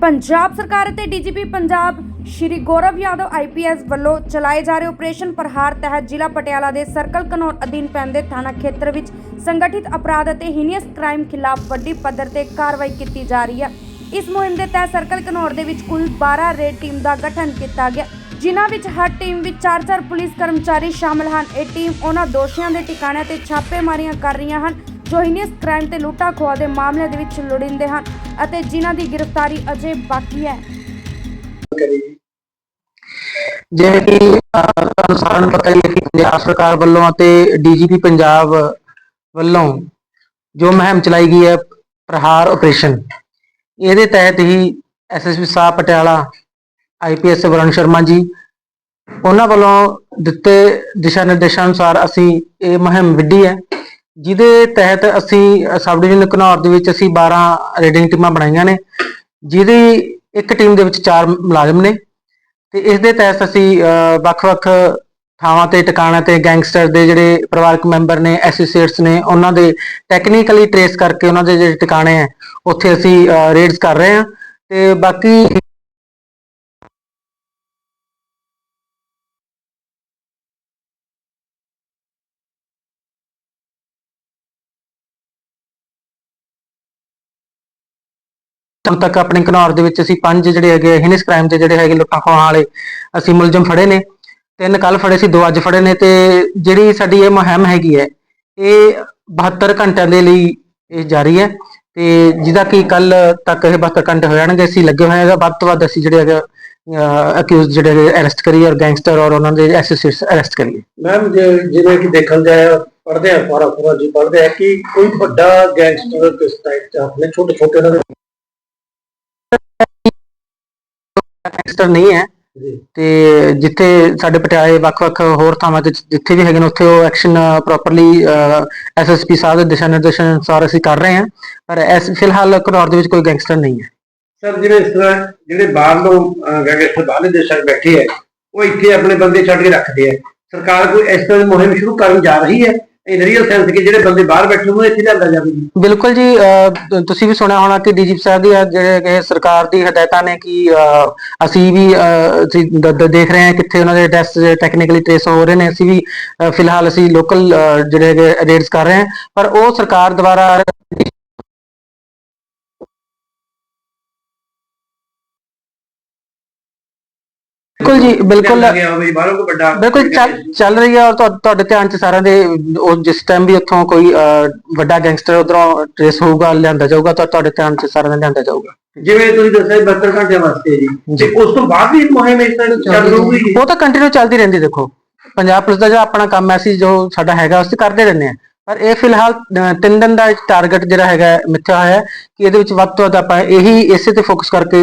ਪੰਜਾਬ ਸਰਕਾਰ ਅਤੇ DGP Punjab Shri Gaurav Yadav IPS ਵੱਲੋਂ ਚਲਾਏ ਜਾ ਰਹੇ ਆਪਰੇਸ਼ਨ ਪ੍ਰਹਾਰ ਤਹਿਤ ਜ਼ਿਲ੍ਹਾ ਪਟਿਆਲਾ ਦੇ ਸਰਕਲ ਕਨੌਰ ਅਧੀਨ ਪੈਂਦੇ ਥਾਣਾ ਖੇਤਰ ਵਿੱਚ ਸੰਗਠਿਤ ਅਪਰਾਧ ਅਤੇ ਹੀਨੀਅਸ ਕ੍ਰਾਈਮ ਖਿਲਾਫ ਵੱਡੀ ਪੱਧਰ ਤੇ ਕਾਰਵਾਈ ਕੀਤੀ ਜਾ ਰਹੀ ਹੈ। ਇਸ ਮੁਹਿੰਮ ਦੇ ਤਹਿਤ ਸਰਕਲ ਕਨੌਰ ਦੇ ਵਿੱਚ ਕੁੱਲ 12 ਰੇਡ ਟੀਮ ਦਾ ਗਠਨ ਕੀਤਾ ਗਿਆ। ਜਿਨ੍ਹਾਂ ਵਿੱਚ ਹਰ ਟੀਮ ਵਿੱਚ 4-4 ਪੁਲਿਸ ਕਰਮਚਾਰੀ ਸ਼ਾਮਲ ਹਨ। ਇਹ ਟੀਮ ਉਹਨਾਂ ਦੋਸ਼ੀਆਂ ਦੇ ਟਿਕਾਣਿਆਂ ਤੇ ਛਾਪੇਮਾਰੀਆਂ ਕਰ ਰਹੀਆਂ ਹਨ, ਜੋ ਹੀਨੀਅਸ ਕ੍ਰਾਈਮ ਤੇ ਲੁੱਟਾ ਖੋਆ ਦੇ ਮਾਮਲਿਆਂ ਦੇ ਵਿੱਚ ਲੋੜੀਂਦੇ ਹਨ। ਅਤੇ ਜਿਨ੍ਹਾਂ ਦੀ ਗ੍ਰਿਫਤਾਰੀ ਅਜੇ ਬਾਕੀ ਹੈ। ਜਿਵੇਂ ਕਿ ਤੁਹਾਨੂੰ ਸਾਰਿਆਂ ਨੂੰ ਪਤਾ ਹੀ ਹੈ ਕਿ ਪੰਜਾਬ ਸਰਕਾਰ ਵੱਲੋਂ ਅਤੇ ਡੀਜੀਪੀ ਪੰਜਾਬ ਵੱਲੋਂ ਜੋ ਮੁਹਿੰਮ ਚਲਾਈ ਗਈ ਹੈ, ਪ੍ਰਹਾਰ ਆਪਰੇਸ਼ਨ ਇਹਦੇ ਤਹਿਤ ਹੀ ਐਸਐਸਪੀ ਸਾਹਿਬ ਪਟਿਆਲਾ ਆਈਪੀਐਸ ਵਰੁਣ ਸ਼ਰਮਾ ਜੀ, ਉਹਨਾਂ ਵੱਲੋਂ ਦਿੱਤੇ ਦਿਸ਼ਾ ਨਿਰਦੇਸ਼ਾਂ ਅਨੁਸਾਰ ਅਸੀਂ ਇਹ ਮੁਹਿੰਮ ਵਿੱਢੀ ਹੈ। ਜਿਹਦੇ ਤਹਿਤ ਅਸੀਂ ਸਬ ਡਿਵੀਜ਼ਨ ਘਨੌਰ ਦੇ ਵਿੱਚ ਅਸੀਂ 12 ਰੇਡਿੰਗ ਟੀਮਾਂ ਬਣਾਈਆਂ ਨੇ, ਜਿਹਦੀ ਇੱਕ ਟੀਮ ਦੇ ਵਿੱਚ 4 ਮੁਲਾਜ਼ਮ ਨੇ ਤੇ ਇਸ ਦੇ ਤਹਿਤ ਅਸੀਂ ਵੱਖ-ਵੱਖ ਥਾਵਾਂ ਤੇ ਟਿਕਾਣਾ ਤੇ ਗੈਂਗਸਟਰ ਦੇ ਜਿਹੜੇ ਪਰਿਵਾਰਕ ਮੈਂਬਰ ਨੇ ਐਸੋਸੀਏਟਸ ਨੇ, ਉਹਨਾਂ ਦੇ ਟੈਕਨੀਕਲੀ ਟਰੇਸ ਕਰਕੇ ਉਹਨਾਂ ਦੇ ਜਿਹੜੇ ਟਿਕਾਣੇ ਆ, ਉੱਥੇ ਅਸੀਂ ਰੇਡਸ ਕਰ ਰਹੇ ਹਾਂ ਤੇ ਬਾਕੀ ਹੁਣ ਤੱਕ ਆਪਣੇ ਘਨੌਰ ਦੇ ਵਿੱਚ ਅਸੀਂ ਪੰਜ ਜਿਹੜੇ ਹੈਗੇ ਹਿਨਿਸ ਕ੍ਰਾਈਮ ਦੇ ਜਿਹੜੇ ਹੈਗੇ ਲੁੱਟਾਂ ਖੋਹਾਂ ਵਾਲੇ, ਅਸੀਂ ਮੁਲਜ਼ਮ ਫੜੇ ਨੇ, ਤਿੰਨ ਕੱਲ ਫੜੇ ਸੀ, ਦੋ ਅੱਜ ਫੜੇ ਨੇ ਤੇ ਜਿਹੜੀ ਸਾਡੀ ਇਹ ਮੁਹਿੰਮ ਹੈਗੀ ਹੈ, ਇਹ 72 ਘੰਟਿਆਂ ਦੇ ਲਈ ਇਹ ਜਾਰੀ ਹੈ ਤੇ ਜਿਹਦਾ ਕਿ ਕੱਲ ਤੱਕ ਇਹ 72 ਘੰਟੇ ਹੋ ਜਾਣਗੇ, ਅਸੀਂ ਲੱਗੇ ਹੋਏ ਹੈਗਾ ਵੱਧ ਤੋਂ ਵੱਧ ਅਸੀਂ ਜਿਹੜੇ ਹੈਗੇ ਅਕਿਊਜ਼ ਜਿਹੜੇ ਅਰੈਸਟ ਕਰੀਏ ਔਰ ਗੈਂਗਸਟਰ ਔਰ ਉਹਨਾਂ ਦੇ ਐਸੋਸੀਏਟਸ ਅਰੈਸਟ ਕਰੀਏ। ਮੈਮ ਜਿਵੇਂ ਕਿ ਦੇਖਣ ਜਾਏ ਪੜਦੇ ਆ ਸਾਰਾ ਪੂਰਾ ਜੀ ਪੜਦੇ ਆ ਕਿ ਕੋਈ ਵੱਡਾ ਗੈਂਗਸਟਰ ਕਿਸ ਟਾਈਪ ਚ ਆਪਣੇ ਛੋਟੇ ਛੋਟੇ ਉਹਨਾਂ ਦੇ ਗੈਂਗਸਟਰ ਨਹੀਂ ਹੈ ਤੇ ਜਿੱਥੇ ਸਾਡੇ ਪਟਿਆਲੇ ਵੱਖ-ਵੱਖ ਹੋਰ ਥਾਵਾਂ ਤੇ ਜਿੱਥੇ ਵੀ ਹੈਗੇ ਨੇ ਉੱਥੇ ਉਹ ਐਕਸ਼ਨ ਪ੍ਰੋਪਰਲੀ ਐਸਐਸਪੀ ਸਾਹਿਬ ਦੇ ਦਿਸ਼ਾ ਨਿਰਦੇਸ਼ਾਂ ਅਨੁਸਾਰ ਅਸੀਂ ਕਰ ਰਹੇ ਹਾਂ। ਪਰ ਇਸ ਫਿਲਹਾਲ ਘਨੌਰ ਦੇ ਵਿੱਚ ਕੋਈ ਗੈਂਗਸਟਰ ਨਹੀਂ ਹੈ। ਸਰ ਜਿਵੇਂ ਇਸ ਤਰ੍ਹਾਂ ਜਿਹੜੇ ਬਾਹਰ ਗੈਂਗਸਟਰ ਬਾਹਰਲੇ ਦੇਸ਼ਾਂ 'ਚ ਬੈਠੇ ਹੈ ਉਹ ਇੱਥੇ ਆਪਣੇ ਬੰਦੇ ਛੱਡ ਕੇ ਰੱਖਦੇ ਆ ਸਰਕਾਰ ਕੋਈ ਇਸ ਤਰ੍ਹਾਂ ਦੀ ਮੁਹਿੰਮ ਸ਼ੁਰੂ ਕਰਨ ਜਾ ਰਹੀ ਹੈ? ਇਨ ਰੀਅਲ ਸੈਂਸ ਕਿ ਜਿਹੜੇ ਬੰਦੇ ਬਾਹਰ ਬੈਠੇ ਉਹਨਾਂ ਇੱਥੇ ਲਿਆਂਦਾ ਜਾਵੇ ਜੀ। ਬਿਲਕੁਲ ਜੀ ਅਹ, ਤੁਸੀਂ ਵੀ ਸੁਣਿਆ ਹੋਣਾ ਕਿ ਡੀਜੀਪੀ ਸਾਹਿਬ ਦੀ ਅੱਜ ਜਿਹੜੇ ਹੈਗੇ ਸਰਕਾਰ ਦੀ ਹਦਾਇਤਾਂ ਨੇ ਕਿ ਅਹ, ਅਸੀਂ ਵੀ ਅਹ, ਅਸੀਂ ਦ- ਦ- ਦੇਖ ਰਹੇ ਹਾਂ ਕਿੱਥੇ ਉਹਨਾਂ ਦੇ ਟੈਸਟ ਟੈਕਨੀਕਲੀ ਟ੍ਰੇਸ ਹੋ ਰਹੇ ਨੇ। ਅਸੀਂ ਵੀ ਅਹ, ਫਿਲਹਾਲ ਅਸੀਂ ਲੋਕਲ ਜਿਹੜੇ ਹੈਗੇ ਰੇਡਸ ਕਰ ਰਹੇ ਹਾਂ। ਪਰ ਉਹ ਸਰਕਾਰ ਦੁਆਰਾ ਬਿਲਕੁਲ ਜੀ ਬਿਲਕੁਲ ਹੋਵੇ ਬਾਹਰੋਂ ਵੱਡਾ ਬਿਲਕੁਲ ਚੱਲ ਚੱਲ ਰਹੀ ਹੈ ਔਰ ਤੁਹਾ- ਤੁਹਾਡੇ ਧਿਆਨ ਚ ਸਾਰਿਆਂ ਦੇ ਉਹ ਜਿਸ ਟਾਈਮ ਵੀ ਉੱਥੋਂ ਕੋਈ ਅਹ, ਵੱਡਾ ਗੈਂਗਸਟਰ ਉਧਰੋਂ ਟ੍ਰੇਸ ਹੋਊਗਾ ਲਿਆਂਦਾ ਜਾਊਗਾ ਤਾਂ ਤੁਹਾਡੇ ਧਿਆਨ ਚ ਸਾਰਿਆਂ ਦੇ ਲਿਆਂਦਾ ਜਾਊਗਾ। ਜਿਵੇਂ ਤੁਸੀਂ ਦੱਸਿਆ 72 ਘੰਟੇ ਵਾਸਤੇ ਜੀ। ਤੇ ਉਸ ਤੋਂ ਬਾਅਦ ਵੀ ਮੁਹਿੰਮ ਇਸ ਤਰ੍ਹਾਂ ਚੱਲ ਰਹੂਗੀ ਜੀ। ਉਹ ਤਾਂ ਕੰਟੀਨਿਊ ਚੱਲਦੀ ਰਹਿੰਦੀ ਦੇਖੋ। ਪੰਜਾਬ ਪੁਲਿਸ ਦਾ ਜਿਹੜਾ ਆਪਣਾ ਕੰਮ ਹੈ ਅਸੀਂ ਜੋ ਸਾਡਾ ਹੈਗਾ ਉਸ ਤੇ ਕਰਦੇ ਰਹਿੰਦੇ ਆ ਪਰ ਇਹ ਫਿਲਹਾਲ ਤਿੰਨ ਦਿਨ ਦਾ ਟਾਰਗੇਟ ਜਿਹੜਾ ਹੈਗਾ ਮਿੱਥਿਆ ਹੋਇਆ ਹੈ ਕਿ ਇਹਦੇ ਵਿੱਚ ਵੱਧ ਤੋਂ ਵੱਧ ਆਪਾਂ ਇਹੀ ਇਸੇ ਤੇ ਫੋਕਸ ਕਰਕੇ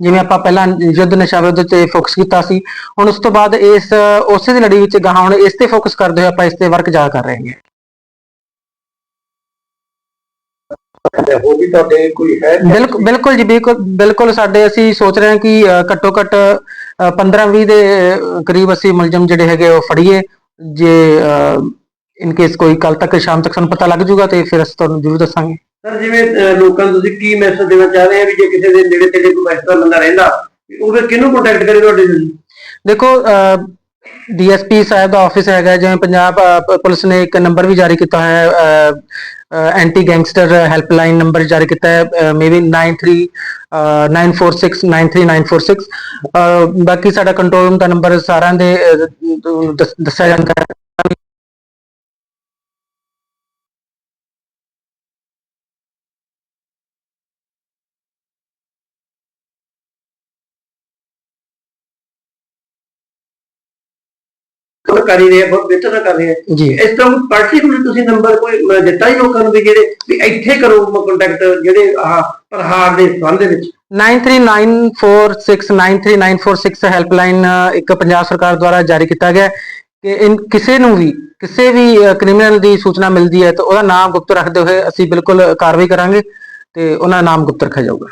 ਜਿਵੇਂ ਆਪਾਂ ਪਹਿਲਾਂ ਯੁੱਧ ਨਸ਼ਾ ਵਿਰੁੱਧ ਤੇ ਫੋਕਸ ਕੀਤਾ ਸੀ ਹੁਣ ਉਸ ਤੋਂ ਬਾਅਦ ਇਸ ਉਸੇ ਦੀ ਲੜੀ ਵਿੱਚ ਗਾਹਾਂ ਹੁਣ ਇਸ ਤੇ ਫੋਕਸ ਕਰਦੇ ਹੋਏ ਆਪਾਂ ਇਸ ਤੇ ਵਰਕ ਜਾ ਕਰ ਰਹੇ ਹਾਂ। ਉਹ ਵੀ ਤੁਹਾਡੇ ਕੋਈ ਹੈ ਬਿਲਕੁਲ ਬਿਲਕੁਲ ਜੀ ਬਿਲਕੁਲ ਬਿਲਕੁਲ ਸਾਡੇ ਅਸੀਂ ਸੋਚ ਰਹੇ ਹਾਂ ਕਿ ਘੱਟੋ ਘੱਟ 15-20 ਦੇ ਅਹ, ਕਰੀਬ ਅਸੀਂ ਮੁਲਜ਼ਮ ਜਿਹੜੇ ਹੈਗੇ ਉਹ ਫੜੀਏ ਜੇ ਇਨ ਕੇਸ ਕੋਈ ਕੱਲ ਤੱਕ ਸ਼ਾਮ ਤੱਕ ਸਾਨੂੰ ਪਤਾ ਲੱਗ ਜੂਗਾ ਤੇ ਫਿਰ ਅਸੀਂ ਤੁਹਾਨੂੰ ਜ਼ਰੂਰ ਦੱਸਾਂਗੇ। ਸਰ ਜਿਵੇਂ ਅਹ, ਲੋਕਾਂ ਨੂੰ ਤੁਸੀਂ ਕੀ ਮੈਸੇਜ ਦੇਣਾ ਚਾਹ ਰਹੇ ਆ ਵੀ ਜੇ ਕਿਸੇ ਦੇ ਨੇੜੇ ਤੇੜੇ ਕੋਈ ਤਰ੍ਹਾਂ ਬੰਦਾ ਰਹਿੰਦਾ ਵੀ ਉਹ ਫਿਰ ਕਿਹਨੂੰ ਕੰਟੈਕਟ ਕਰੇ ਤੁਹਾਡੇ ਨਾਲ? ਦੇਖੋ ਡੀਐਸਪੀ ਸਾਹਿਬ ਦਾ ਆਫਿਸ ਹੈਗਾ ਜਿਵੇਂ ਪੰਜਾਬ ਅਹ, ਪ- ਪੁਲਿਸ ਨੇ ਇੱਕ ਨੰਬਰ ਵੀ ਜਾਰੀ ਕੀਤਾ ਹੈ ਐਂਟੀ ਗੈਂਗਸਟਰ ਹੈਲਪਲਾਈਨ ਨੰਬਰ ਜਾਰੀ ਕੀਤਾ ਹੈ ਮੇਬੀ 93 ਅਹ, 946 93946 ਅਹ, ਬਾਕੀ ਸਾਡਾ ਕੰਟਰੋਲ ਰੂਮ ਦਾ ਨੰਬਰ ਸਾਰਿਆਂ ਦੇ ਅਹ, ਦੱਸ- ਦੱਸਿਆ ਜਾਂਦਾ ਹੈ। ਉਹ ਕਰ ਹੀ ਰਹੇ ਆ, ਬਹੁਤ ਬਿਹਤਰ ਕਰ ਰਹੇ ਆ। ਜੀ। ਇਸ ਤਰ੍ਹਾਂ ਪਾਰਟਿਕੂਲਰ ਤੁਸੀਂ ਨੰਬਰ ਕੋਈ ਦਿੱਤਾ ਹੀ ਲੋਕਾਂ ਨੂੰ ਵੀ ਜਿਹੜੇ ਵੀ ਇੱਥੇ ਕਰੋ ਕੰਟੈਕਟ ਜਿਹੜੇ ਆਹ ਪ੍ਰਹਾਰ ਦੇ ਸੰਬੰਧ ਦੇ ਵਿੱਚ। 9394693946 ਹੈਲਪਲਾਈਨ ਇੱਕ ਪੰਜਾਬ ਸਰਕਾਰ ਦੁਆਰਾ ਜਾਰੀ ਕੀਤਾ ਗਿਆ ਕਿ ਇਨ ਕਿਸੇ ਨੂੰ ਵੀ ਕਿਸੇ ਵੀ ਕ੍ਰਿਮੀਨਲ ਦੀ ਸੂਚਨਾ ਮਿਲਦੀ ਹੈ ਤਾਂ ਉਹਦਾ ਨਾਮ ਗੁਪਤ ਰੱਖਦੇ ਹੋਏ ਅਸੀਂ ਬਿਲਕੁਲ ਕਾਰਵਾਈ ਕਰਾਂਗੇ ਤੇ ਉਹਨਾਂ ਦਾ ਨਾਮ ਗੁਪਤ ਰੱਖਿਆ ਜਾਊਗਾ।